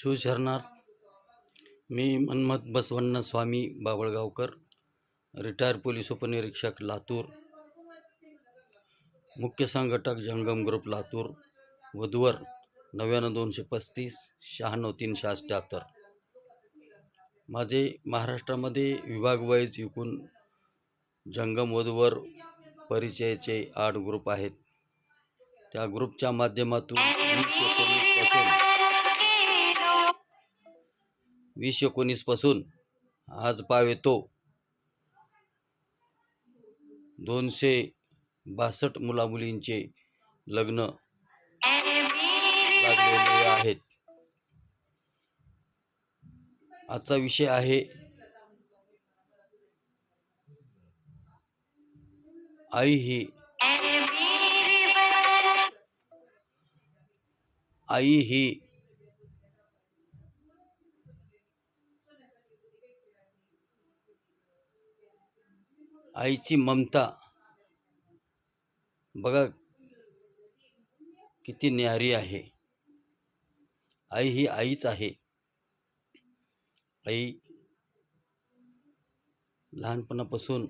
शिवशरणार मी Manmath Basavanna Swami Babalgaonkar retire police उपनिरीक्षक लातूर मुख्य संघटक जंगम ग्रुप लातूर वधूवर नव्याण्णव दोनशे पस्तीस शहाण्णव तीनशे अठ्ठ्याहत्तर माझे महाराष्ट्रामध्ये विभाग वाईज एकूण जंगम वधूवर परिचयाचे आठ ग्रुप आहेत. त्या ग्रुपच्या माध्यमातून वीस एकोणीसपासून आज एकोणीसपासून आज पावेतो दोनशे बासष्ट मुलामुलींचे लग्न लागलेले आहेत. आजचा विषय आहे आई ही आई ही आईची ममता. बघा किती न्यारी आहे. आई ही आईच आहे. आई लहानपणापासून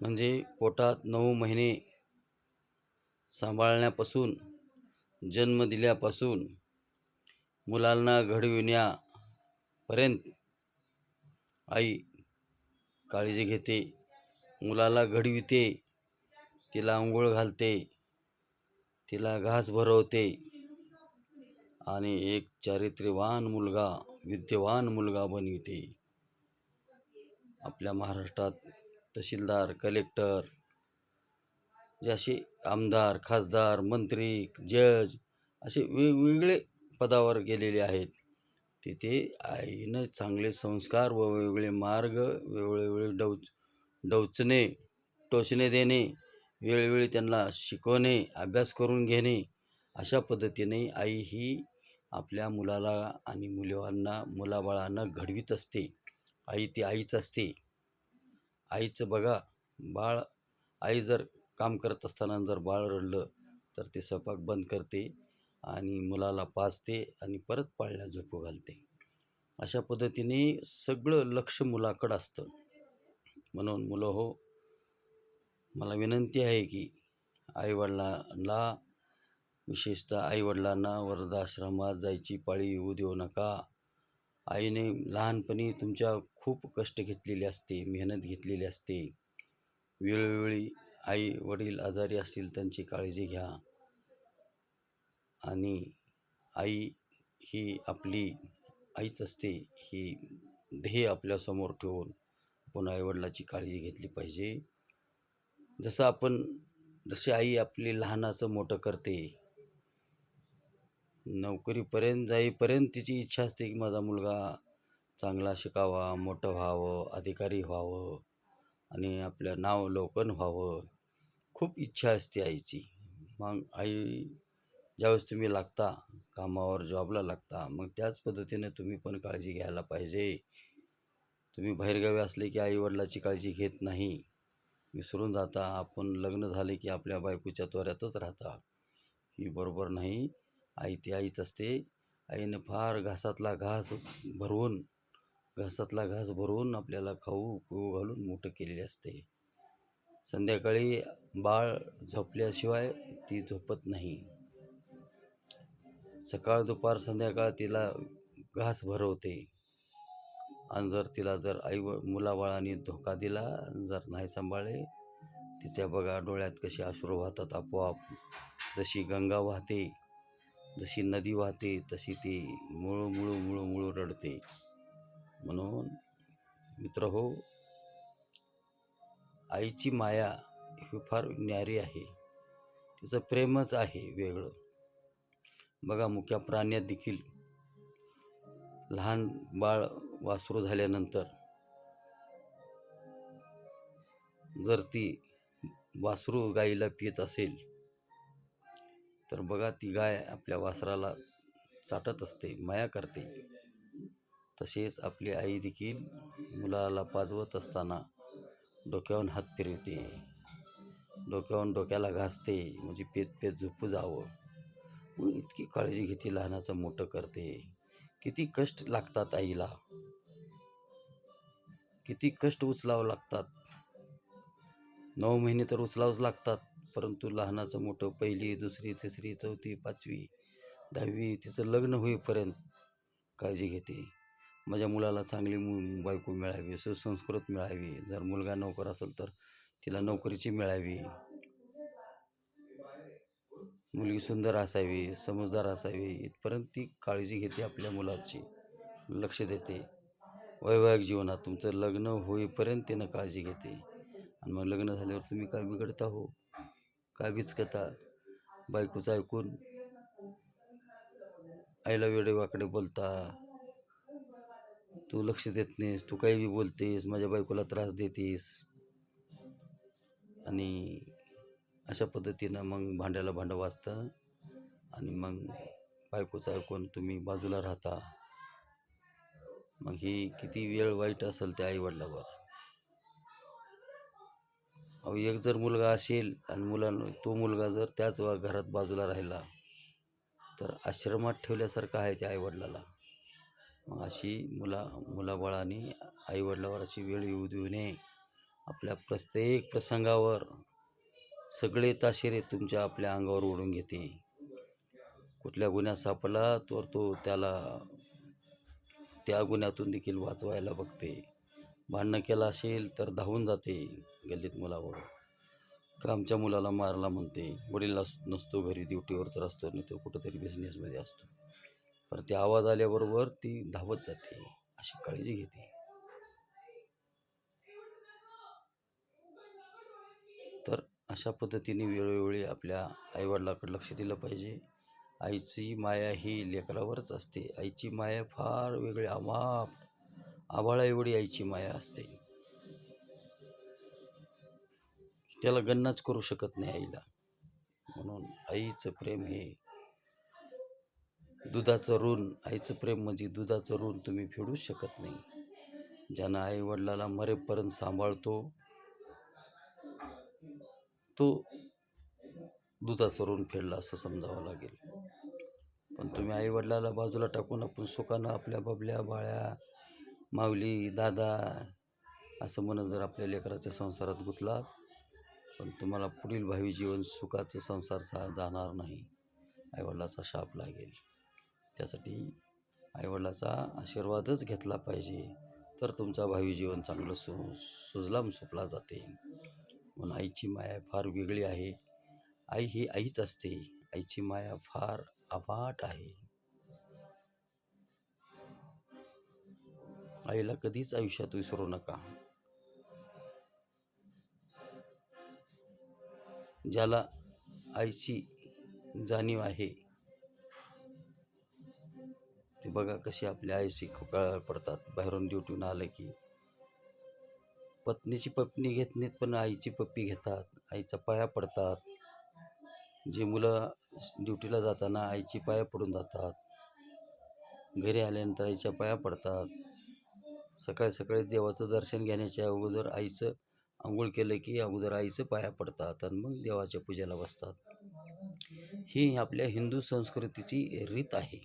म्हणजे पोटात नऊ महिने सांभाळण्यापासून जन्म दिल्यापासून मुलांना घडविण्यापर्यंत आई काळजी घेते. मुलाला घडविते. तिला आंघोळ घालते. तिला घास भरवते. आणि एक चारित्र्यवान मुलगा विद्यवान मुलगा बनविते. आपल्या महाराष्ट्रात तहसीलदार कलेक्टर जे असे आमदार खासदार मंत्री जज असे वेगवेगळे पदावर गेलेले आहेत. तिथे आईनं चांगले संस्कार व वेगवेगळे मार्ग वेगवेगळे डवच डवचणे टोचणे देणे वेळोवेळी त्यांना शिकवणे अभ्यास करून घेणे अशा पद्धतीने आई ही आपल्या मुलाला आणि मुलांना मुलाबाळांना घडवीत असते. आई ती आईच असते. आईचं बघा बाळ आई जर काम करत असताना जर बाळ रडलं तर ते स्वयंपाक बंद करते. आणि मुलाला पाजते आणि परत पाळण्या झोपू घालते. अशा पद्धतीने सगळं लक्ष मुलाकडं असतं. म्हणून मुलं हो मला विनंती आहे की आईवडिलांना विशेषतः आईवडिलांना वृद्धाश्रमात जायची पाळी येऊ देऊ नका. आईने लहानपणी तुमच्या खूप कष्ट घेतलेले असते मेहनत घेतलेली असते. वेळोवेळी आई वडील आजारी असतील त्यांची काळजी घ्या. आणि आई ही आपली आईच असते ही ध्येय आपल्यासमोर ठेवून आपण आईवडिलाची काळजी घेतली पाहिजे. जसं आपण जशी आई आपली लहानाचं मोठं करते नोकरीपर्यंत जाईपर्यंत तिची इच्छा असते की माझा मुलगा चांगला शिकावा मोठं व्हावं अधिकारी व्हावं आणि आपलं नाव लौकन व्हावं. खूप इच्छा असते आईची. मग आई ज्यावेळेस तुम्ही लागता कामावर जॉबला लागता मग त्याच पद्धतीने तुम्ही पण काळजी घ्यायला पाहिजे. तुम्ही बाहेरगावी असले की आईवडिलाची काळजी घेत नाही. विसरून जाता. आपण लग्न झाले की आपल्या बायकोच्या त्वऱ्यातच राहता. ही बरोबर नाही. आई ती आईच असते. आईने फार घासातला घास भरवून घासातला घास भरवून आपल्याला खाऊ पिऊ घालून मोठं केलेले असते. संध्याकाळी बाळ झोपल्याशिवाय ती झोपत नाही. सकाळ दुपार संध्याकाळ तिला घास भरवते. आणि जर तिला जर आई मुलाबाळाने धोका दिला जर नाही सांभाळले तिच्या बघा डोळ्यात कसे अश्रू वाहतात आपोआप. जशी गंगा वाहते जशी नदी वाहते तशी ती मुळू मुळू मुळू मुळू रडते. म्हणून मित्र हो आईची माया ही फार न्यारी आहे. तिचं प्रेमच आहे वेगळं. बघा मुक्या प्राण्यात देखील लहान बाळ वासरू झाल्यानंतर जर ती वासरू गाईला पित असेल तर बघा ती गाय आपल्या वासराला चाटत असते माया करते. तसेच आपली आई देखील मुलाला पाजवत असताना डोक्यावरून हात फिरवते. डोक्यावरून डोक्याला घासते म्हणजे पेत पेत झोपू जावं. म्हणून इतकी काळजी घेते लहानाचं मोठं करते. किती कष्ट लागतात आईला. किती कष्ट उचलावं लागतात. नऊ महिने तर उचलावंच लागतात परंतु लहानाचं मोठं पहिली दुसरी तिसरी चौथी पाचवी दहावी तिचं लग्न होईपर्यंत काळजी घेते. माझ्या मुलाला चांगली मु बायको मिळावी सुसंस्कृत मिळावी. जर मुलगा नोकर असेल तर तिला नोकरीची मिळावी. मुलगी सुंदर असावी समजदार असावी इथपर्यंत ती काळजी घेते आपल्या मुलाची लक्ष देते. वैवाहिक जीवनात तुमचं लग्न होईपर्यंत तिनं काळजी घेते. आणि मग लग्न झाल्यावर तुम्ही काय बिघडता हो काय विचकता बायकोचं ऐकून आईला वेडेवाकडे बोलता. तू लक्ष देत नाहीस तू काही बी बोलतेस माझ्या बायकोला त्रास देतेस. आणि अशा पद्धतीनं मग भांड्याला भांडं वाजतं आणि मग बायकोचं ऐकून तुम्ही बाजूला राहता. मग ही किती वेळ वाईट असेल त्या आईवडिलावर. अहो एक जर मुलगा असेल आणि मुलांना तो मुलगा जर त्याच घरात बाजूला राहिला तर आश्रमात ठेवल्यासारखं आहे त्या आईवडिलाला. मग अशी मुला मुलाबाळाने आईवडिलावर अशी वेळ येऊ देऊ नये. आपल्या प्रत्येक प्रसंगावर सगळे ताशेरे तुमच्या आपल्या अंगावर ओढून घेते. कुठल्या गुन्ह्यात सापडला तर तो त्याला त्या गुन्ह्यातून देखील वाचवायला बघते. भांडणं केलं असेल तर धावून जाते गल्लीत मुलावर. का आमच्या मुलाला मारला म्हणते? वडील अस नसतो घरी ड्युटीवर तर असतो नाही तर कुठंतरी बिझनेसमध्ये असतो. पण ते आवाज आल्याबरोबर ती धावत जाते अशी काळजी घेते तर अशा पद्धतीने वेळोवेळी आपल्या आईवडिलाकडे लक्ष दिलं पाहिजे. आईची माया ही लेकरावरच असते. आईची माया फार वेगळी. अमाप आभाळा एवढी आईची माया असते. त्याला गणनाच करू शकत नाही आईला. म्हणून आईचं प्रेम हे दुधाचं ऋण. आईचं प्रेम म्हणजे दुधाचं ऋण. तुम्ही फेडूच शकत नाही. ज्यानं आई वडिलाला मरेपर्यंत सांभाळतो तो दुधाचरून फेडला असं समजावं लागेल. पण तुम्ही आईवडिलाला बाजूला टाकून आपण सुखानं आपल्या बबल्या बाळ्या माऊली दादा असं म्हणत जर आपल्या लेकराच्या संसारात गुंतलात पण तुम्हाला पुढील भावी जीवन सुखाचं संसार सा जाणार नाही आईवडिलाचा शाप लागेल. त्यासाठी आईवडिलाचा आशीर्वादच घेतला पाहिजे. तर तुमचा भावी जीवन चांगलं सु सुजलाम सुपला जाते. पण आईची माया फार वेगळी आहे. आई ही आईच असते. आईची माया फार अफाट आहे. आईला कधीच आयुष्यात विसरू नका. ज्याला आईची जाणीव आहे ते बघा कशी आपल्या आईशी खुकाळ पडतात. बाहेरून ड्युटीहून आलं की पत्नीची पत्नी घेत नाहीत पण आईची पप्पी घेतात. आईचा पाया पडतात. जे मुलं ड्युटीला जाताना आईची पाया पडून जातात. घरी आल्यानंतर आईच्या पाया पडतात. सकाळी सकाळी देवाचं दर्शन घेण्याच्या अगोदर आईचं आंघोळ केलं की अगोदर आईचं पाया पडतात आणि मग देवाच्या पूजेला बसतात. ही आपल्या हिंदू संस्कृतीची रीत आहे.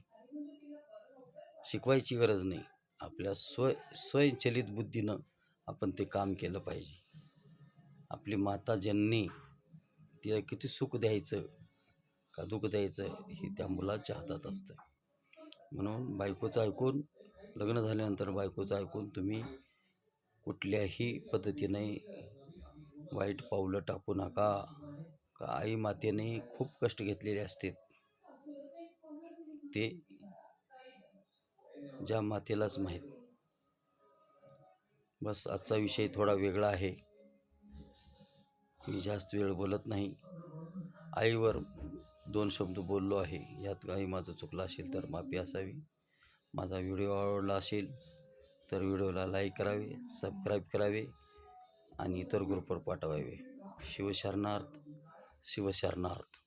शिकवायची गरज नाही. आपल्या स्व स्वयंचलित बुद्धीनं आपण ते काम केलं पाहिजे. आपली माता जननी तिला किती सुख द्यायचं का दुःख द्यायचं हे त्या मुलाच्या हातात असतं. म्हणून बायकोचं ऐकून लग्न झाल्यानंतर बायकोचं ऐकून तुम्ही कुठल्याही पद्धतीने वाईट पावलं टाकू नका. का आई मातेने खूप कष्ट घेतलेले असते ते ज्या मातेलाच माहीत. बस आजचा विषय थोडा वेगळा आहे. मी जास्त वेळ बोलत नाही. आईवर दोन शब्द बोललो आहे. यात काही माझं चुकलं असेल तर माफी असावी. माझा व्हिडिओ आवडला असेल तर व्हिडिओला लाईक करावे सबस्क्राईब करावे आणि इतर ग्रुपवर पाठवावे. शिवशरणार्थ शिवशरणार्थ.